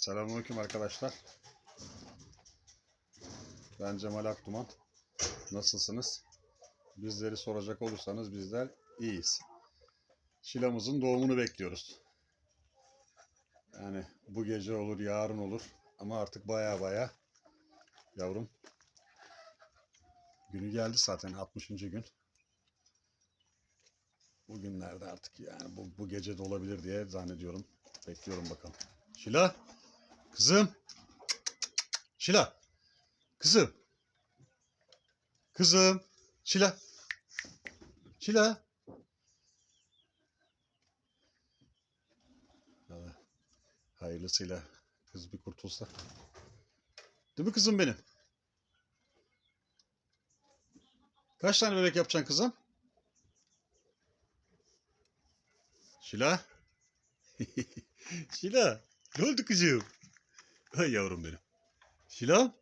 Selamünaleyküm arkadaşlar. Ben Cemal Akduman. Nasılsınız? Bizleri soracak olursanız bizler iyiyiz. Şilamızın doğumunu bekliyoruz. Yani bu gece olur, yarın olur. Ama artık baya baya yavrum günü geldi zaten 60. gün. Bugünlerde artık yani bu, bu gece de olabilir diye zannediyorum. Bekliyorum bakalım. Şila. Kızım. Şila. Kızım. Kızım. Şila. Şila. Hayırlısıyla kız bir kurtulsa. Değil mi kızım benim? Kaç tane bebek yapacaksın kızım? Şila. Şila. Ne oldu kızım? Ay yavrum benim. Şila.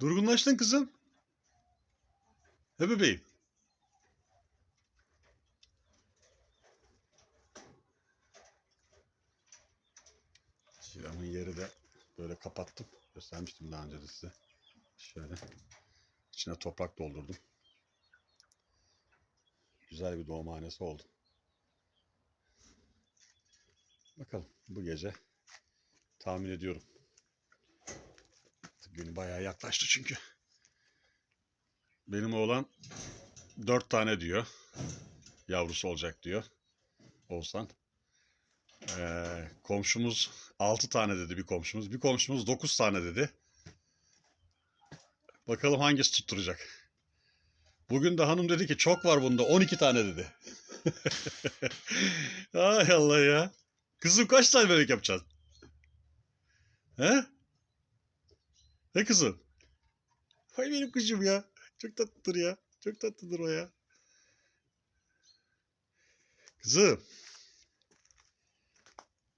Durgunlaştın kızım. He bebeğim. Şilamın yeri de böyle kapattım. Göstermiştim daha önce de size. Şöyle. İçine toprak doldurdum. Güzel bir doğumhanesi oldu. Bakalım bu gece tahmin ediyorum. Gün bayağı yaklaştı çünkü. Benim oğlan dört tane diyor. Yavrusu olacak diyor. Olsan. Ee, komşumuz altı tane dedi bir komşumuz. Bir komşumuz dokuz tane dedi. Bakalım hangisi tutturacak. Bugün de hanım dedi ki çok var bunda 12 tane dedi. Ay Allah ya. Kızım kaç tane bebek yapacaksın? He? Ne kızım? Hay benim kızım ya. Çok tatlıdır ya. Çok tatlıdır o ya. Kızım.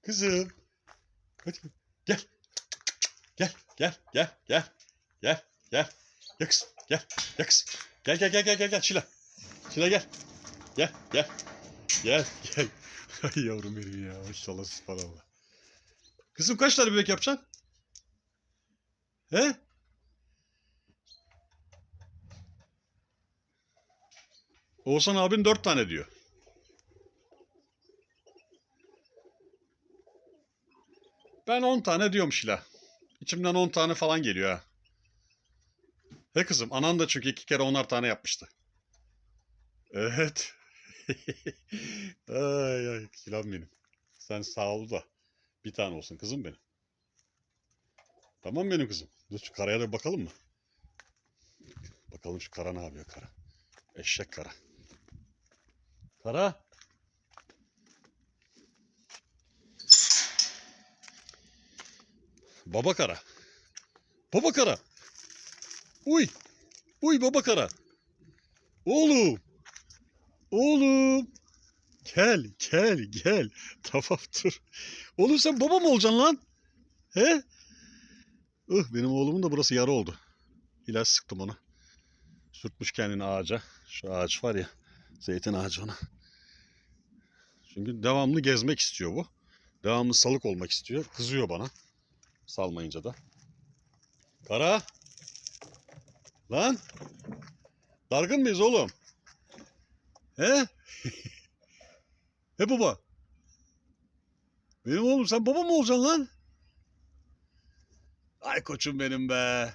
Kızım. Hadi gel. Gel, gel, gel, gel. Gel, gel. Gel kızım, gel. Gel kızım. Gel, gel, gel, gel, gel, gel. Şila. Şila gel. Gel, gel. Gel, gel. Ay yavrum benim ya. Maşallah subhanallah. Kızım kaç tane bebek yapacaksın? He? Oğuzhan abin dört tane diyor. Ben on tane diyorum Şila. İçimden on tane falan geliyor ha. He kızım anan da çünkü iki kere onar tane yapmıştı. Evet. ay ay Şilam benim. Sen sağ ol da bir tane olsun kızım benim. Tamam benim kızım. Dur şu karaya da bakalım mı? Bakalım şu kara ne yapıyor kara. Eşek kara. Kara. Baba kara. Baba kara. Uy. Uy baba kara. Oğlum. Oğlum. Gel gel gel. Tamam dur. Oğlum sen baba mı olacaksın lan? He? Ih, benim oğlumun da burası yara oldu. İlaç sıktım ona. Sürtmüş kendini ağaca. Şu ağaç var ya. Zeytin ağacı ona. Çünkü devamlı gezmek istiyor bu. Devamlı salık olmak istiyor. Kızıyor bana. Salmayınca da. Kara. Lan. Dargın mıyız oğlum? He? He baba. Benim oğlum sen baba mı olacaksın lan? Ay koçum benim be.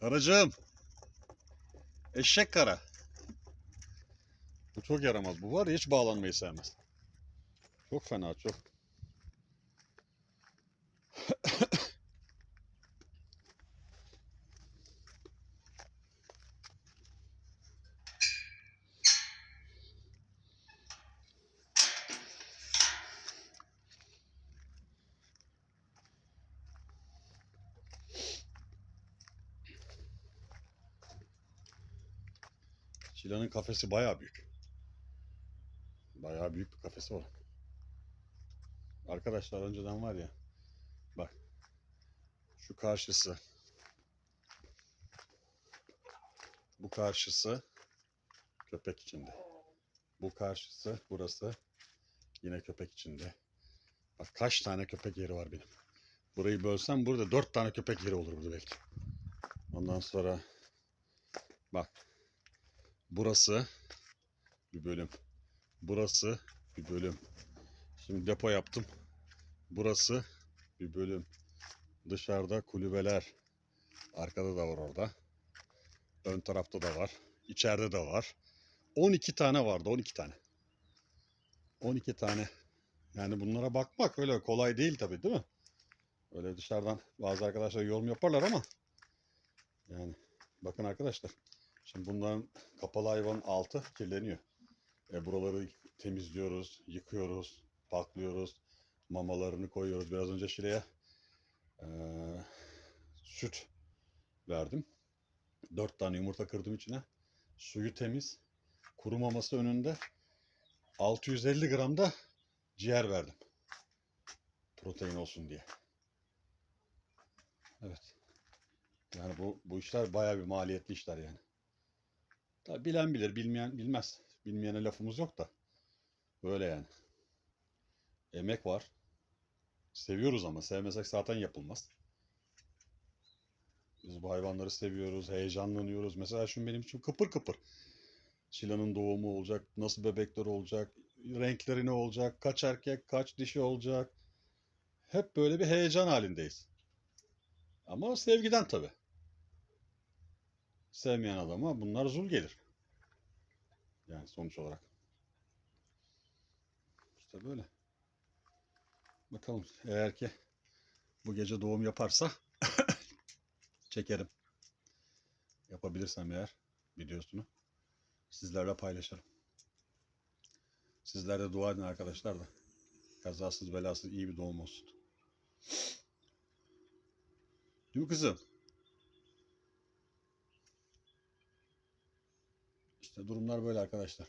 Karacığım. Eşek kara. Bu çok yaramaz. Bu var ya hiç bağlanmayı sevmez. Çok fena çok. Şilan'ın kafesi bayağı büyük. Bayağı büyük bir kafesi var. Arkadaşlar önceden var ya. Bak. Şu karşısı. Bu karşısı köpek içinde. Bu karşısı burası yine köpek içinde. Bak kaç tane köpek yeri var benim. Burayı bölsem burada dört tane köpek yeri olur burada belki. Ondan sonra bak burası bir bölüm. Burası bir bölüm. Şimdi depo yaptım. Burası bir bölüm. Dışarıda kulübeler. Arkada da var orada. Ön tarafta da var. İçeride de var. 12 tane vardı 12 tane. 12 tane. Yani bunlara bakmak öyle kolay değil tabii değil mi? Öyle dışarıdan bazı arkadaşlar yorum yaparlar ama yani bakın arkadaşlar şimdi bunların kapalı hayvanın altı kirleniyor. E, buraları temizliyoruz, yıkıyoruz, paklıyoruz, mamalarını koyuyoruz. Biraz önce Şile'ye e, süt verdim. Dört tane yumurta kırdım içine. Suyu temiz. Kuru maması önünde 650 gram da ciğer verdim. Protein olsun diye. Evet. Yani bu bu işler bayağı bir maliyetli işler yani. Tabii bilen bilir, bilmeyen bilmez. Bilmeyene lafımız yok da. Böyle yani. Emek var. Seviyoruz ama sevmesek zaten yapılmaz. Biz bu hayvanları seviyoruz, heyecanlanıyoruz. Mesela şu benim için kıpır kıpır. Şila'nın doğumu olacak, nasıl bebekler olacak, renkleri ne olacak, kaç erkek, kaç dişi olacak. Hep böyle bir heyecan halindeyiz. Ama sevgiden tabii. Sevmeyen adama bunlar zul gelir. Yani sonuç olarak. İşte böyle. Bakalım eğer ki bu gece doğum yaparsa çekerim. Yapabilirsem eğer videosunu sizlerle paylaşırım. Sizler de dua edin arkadaşlar da. Kazasız belasız iyi bir doğum olsun. Değil mi kızım? İşte durumlar böyle arkadaşlar.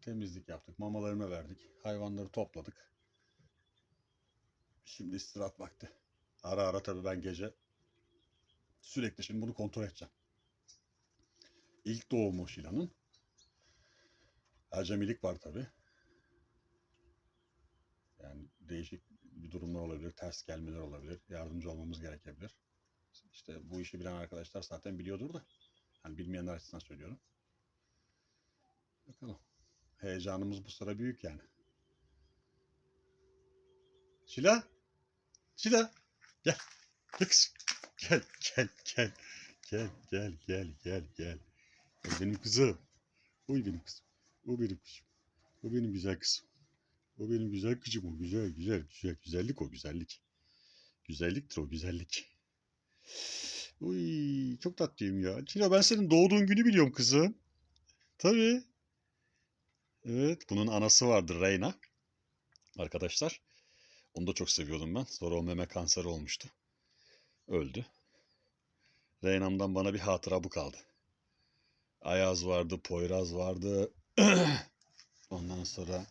Temizlik yaptık, mamalarını verdik, hayvanları topladık. Şimdi istirahat vakti. Ara ara tabii ben gece sürekli şimdi bunu kontrol edeceğim. İlk doğumu Şila'nın. Acemilik var tabii. Yani değişik bir durumlar olabilir, ters gelmeler olabilir, yardımcı olmamız gerekebilir. İşte bu işi bilen arkadaşlar zaten biliyordur da. Hani bilmeyenler açısından söylüyorum. Bakalım. Heyecanımız bu sıra büyük yani. Şila. Şila. Gel. Gel kızım. Gel gel gel. Gel gel gel gel gel. O benim kızım. Oy benim kızım. O benim kızım. O benim güzel kızım. O benim güzel kızım o. Güzel güzel güzel. Güzellik o güzellik. Güzelliktir o güzellik. Uy çok tatlıyım ya. Çila ben senin doğduğun günü biliyorum kızım. Tabii. Evet bunun anası vardı Reyna. Arkadaşlar. Onu da çok seviyordum ben. Sonra o meme kanseri olmuştu. Öldü. Reyna'mdan bana bir hatıra bu kaldı. Ayaz vardı, Poyraz vardı. Ondan sonra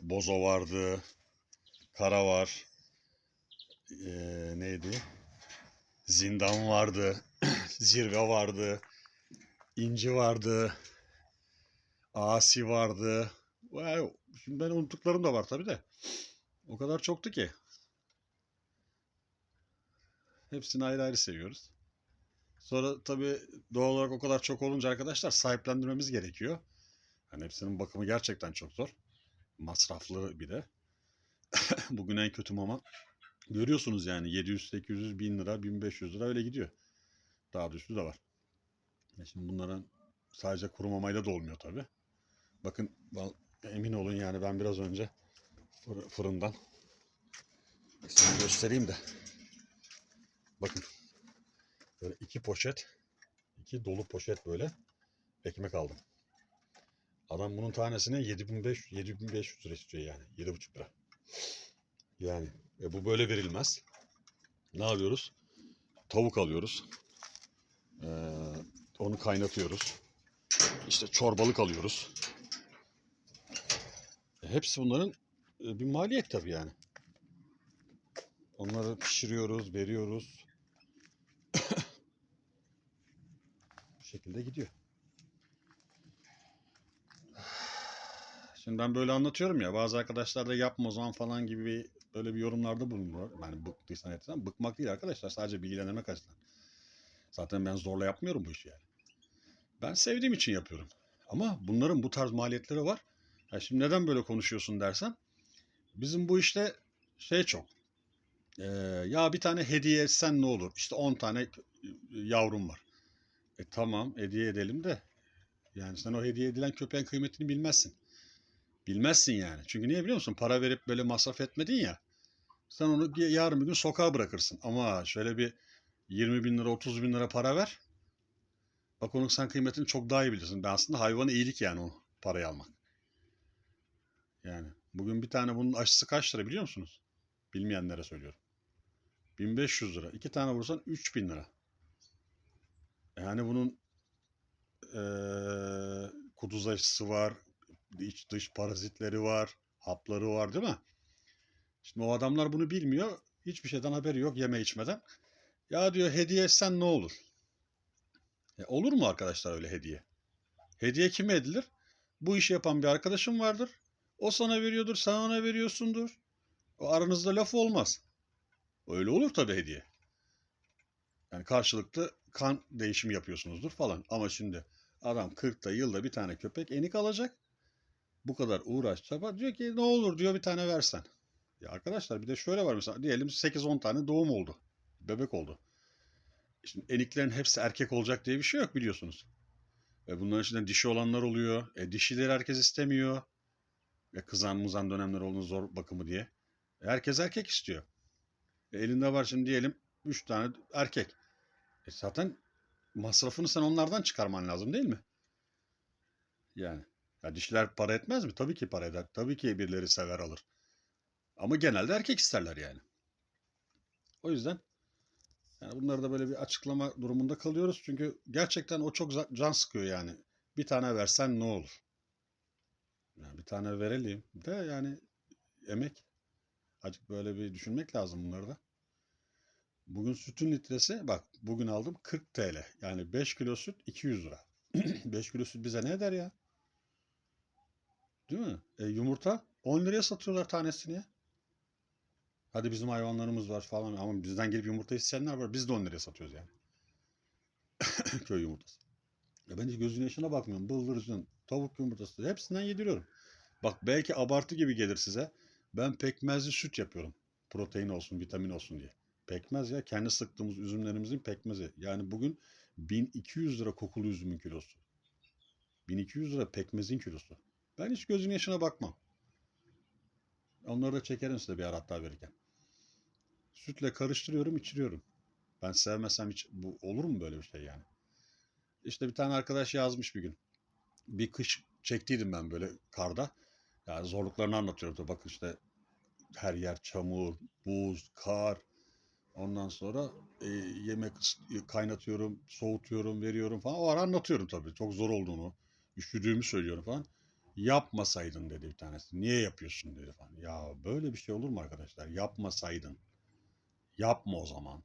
Bozo vardı. Kara var. Ee, neydi? Zindan vardı. Zirve vardı. İnci vardı. Asi vardı. Şimdi ben unuttuklarım da var tabii de. O kadar çoktu ki. Hepsini ayrı ayrı seviyoruz. Sonra tabii doğal olarak o kadar çok olunca arkadaşlar sahiplendirmemiz gerekiyor. Hani hepsinin bakımı gerçekten çok zor. Masraflı bir de. Bugün en kötü mama görüyorsunuz yani 700, 800, 1000 lira, 1500 lira öyle gidiyor. Daha da de var. E şimdi bunların sadece kuru mamayla da olmuyor tabii. Bakın emin olun yani ben biraz önce fır- fırından size göstereyim de. Bakın. Böyle iki poşet, iki dolu poşet böyle ekmek aldım. Adam bunun tanesine 7500 7500 lira istiyor yani. 7,5 lira. Yani e bu böyle verilmez. Ne yapıyoruz? Tavuk alıyoruz. Ee, onu kaynatıyoruz. İşte çorbalık alıyoruz. Hepsi bunların e, bir maliyet tabii yani. Onları pişiriyoruz, veriyoruz. Bu şekilde gidiyor. Şimdi ben böyle anlatıyorum ya bazı arkadaşlar da yapma o zaman falan gibi bir böyle bir yorumlarda bulundular. Yani bıktıysan etsen. Bıkmak değil arkadaşlar. Sadece bilgilendirmek açısından. Zaten ben zorla yapmıyorum bu işi yani. Ben sevdiğim için yapıyorum. Ama bunların bu tarz maliyetleri var. Ya şimdi neden böyle konuşuyorsun dersen. Bizim bu işte şey çok. Ee, ya bir tane hediye etsen ne olur? İşte 10 tane yavrum var. E tamam hediye edelim de. Yani sen o hediye edilen köpeğin kıymetini bilmezsin. Bilmezsin yani. Çünkü niye biliyor musun? Para verip böyle masraf etmedin ya. Sen onu yarın bir gün sokağa bırakırsın. Ama şöyle bir 20 bin lira 30 bin lira para ver. Bak onun sen kıymetini çok daha iyi bilirsin. Ben aslında hayvana iyilik yani o parayı almak. Yani bugün bir tane bunun aşısı kaç lira biliyor musunuz? Bilmeyenlere söylüyorum. 1500 lira. İki tane vursan 3000 lira. Yani bunun eee kuduz aşısı var, iç dış parazitleri var, hapları var değil mi? Şimdi o adamlar bunu bilmiyor. Hiçbir şeyden haberi yok yeme içmeden. Ya diyor hediye etsen ne olur? E, olur mu arkadaşlar öyle hediye? Hediye kime edilir? Bu işi yapan bir arkadaşım vardır. O sana veriyordur, sen ona veriyorsundur. O aranızda laf olmaz. Öyle olur tabii hediye. Yani karşılıklı kan değişimi yapıyorsunuzdur falan. Ama şimdi adam 40'ta yılda bir tane köpek enik alacak. Bu kadar uğraş çaba diyor ki ne olur diyor bir tane versen. Ya arkadaşlar bir de şöyle var mesela diyelim 8-10 tane doğum oldu. Bebek oldu. Şimdi eniklerin hepsi erkek olacak diye bir şey yok biliyorsunuz. E bunların içinde dişi olanlar oluyor. E dişileri herkes istemiyor. E kızan mızan dönemler olduğunu zor bakımı diye. E herkes erkek istiyor. E elinde var şimdi diyelim 3 tane erkek. E zaten masrafını sen onlardan çıkarman lazım değil mi? Yani. Ya dişiler para etmez mi? Tabii ki para eder. Tabii ki birileri sever alır. Ama genelde erkek isterler yani. O yüzden yani bunları da böyle bir açıklama durumunda kalıyoruz. Çünkü gerçekten o çok can sıkıyor yani. Bir tane versen ne olur? Yani bir tane verelim de yani emek. Azıcık böyle bir düşünmek lazım bunları da. Bugün sütün litresi bak bugün aldım 40 TL. Yani 5 kilo süt 200 lira. 5 kilo süt bize ne eder ya? Değil mi? E, yumurta 10 liraya satıyorlar tanesini ya. Hadi bizim hayvanlarımız var falan ama bizden gelip yumurta isteyenler var. Biz de 10 liraya satıyoruz yani. Köy yumurtası. Ya ben hiç gözün yaşına bakmıyorum. Bıldırcın, tavuk yumurtası hepsinden yediriyorum. Bak belki abartı gibi gelir size. Ben pekmezli süt yapıyorum. Protein olsun, vitamin olsun diye. Pekmez ya kendi sıktığımız üzümlerimizin pekmezi. Yani bugün 1200 lira kokulu üzümün kilosu. 1200 lira pekmezin kilosu. Ben hiç gözün yaşına bakmam. Onları da çekerim size bir ara hatta verirken. Sütle karıştırıyorum, içiriyorum. Ben sevmesem hiç bu olur mu böyle bir şey yani? İşte bir tane arkadaş yazmış bir gün. Bir kış çektiydim ben böyle karda. Yani zorluklarını anlatıyorum. Bakın işte her yer çamur, buz, kar. Ondan sonra e, yemek kaynatıyorum, soğutuyorum, veriyorum falan. O ara anlatıyorum tabii. Çok zor olduğunu, üşüdüğümü söylüyorum falan. Yapmasaydın dedi bir tanesi. Niye yapıyorsun dedi falan. Ya böyle bir şey olur mu arkadaşlar? Yapmasaydın. Yapma o zaman.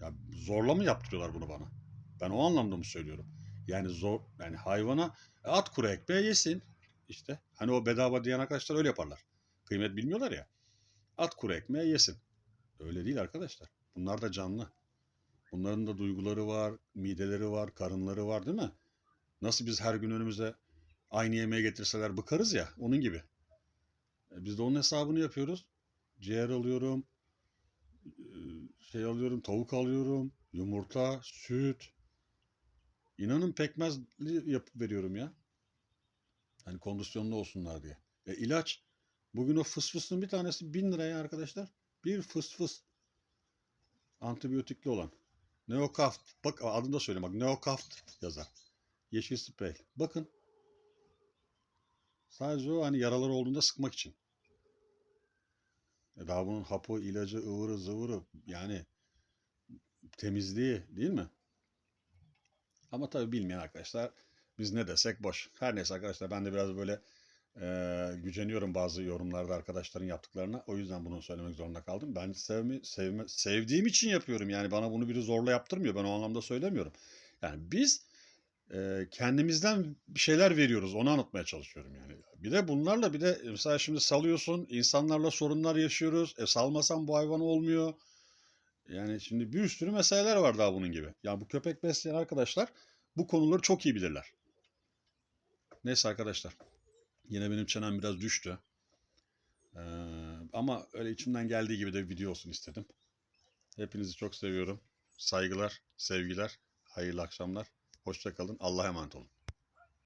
Ya zorla mı yaptırıyorlar bunu bana? Ben o anlamda mı söylüyorum? Yani zor yani hayvana "E, at kuru ekmeği yesin. İşte hani o bedava diyen arkadaşlar öyle yaparlar. Kıymet bilmiyorlar ya. At kuru ekmeği yesin. Öyle değil arkadaşlar. Bunlar da canlı. Bunların da duyguları var, mideleri var, karınları var değil mi? Nasıl biz her gün önümüze aynı yemeği getirseler bıkarız ya, onun gibi. E, Biz de onun hesabını yapıyoruz. Ciğer alıyorum, e, şey alıyorum, tavuk alıyorum, yumurta, süt. İnanın pekmezli yapıp veriyorum ya. Hani kondisyonlu olsunlar diye. E ilaç. Bugün o fısfısın bir tanesi bin liraya arkadaşlar. Bir fısfıs. Antibiyotikli olan. Neokaft. Bak adını da söyleyeyim bak. Neokaft yazar. Yeşil sprey. Bakın. Sadece o hani yaralar olduğunda sıkmak için. E daha bunun hapı, ilacı, ıvırı, zıvırı yani temizliği değil mi? Ama tabii bilmeyen arkadaşlar biz ne desek boş. Her neyse arkadaşlar ben de biraz böyle eee, güceniyorum bazı yorumlarda arkadaşların yaptıklarına. O yüzden bunu söylemek zorunda kaldım. Ben sevmi, sevme, sevdiğim için yapıyorum. Yani bana bunu biri zorla yaptırmıyor. Ben o anlamda söylemiyorum. Yani biz e, kendimizden bir şeyler veriyoruz. Onu anlatmaya çalışıyorum yani. Bir de bunlarla bir de mesela şimdi salıyorsun. insanlarla sorunlar yaşıyoruz. E salmasan bu hayvan olmuyor. Yani şimdi bir sürü meseleler var daha bunun gibi. Ya bu köpek besleyen arkadaşlar bu konuları çok iyi bilirler. Neyse arkadaşlar. Yine benim çenem biraz düştü. Ee, ama öyle içimden geldiği gibi de bir video olsun istedim. Hepinizi çok seviyorum. Saygılar, sevgiler, hayırlı akşamlar. Hoşça kalın. Allah'a emanet olun.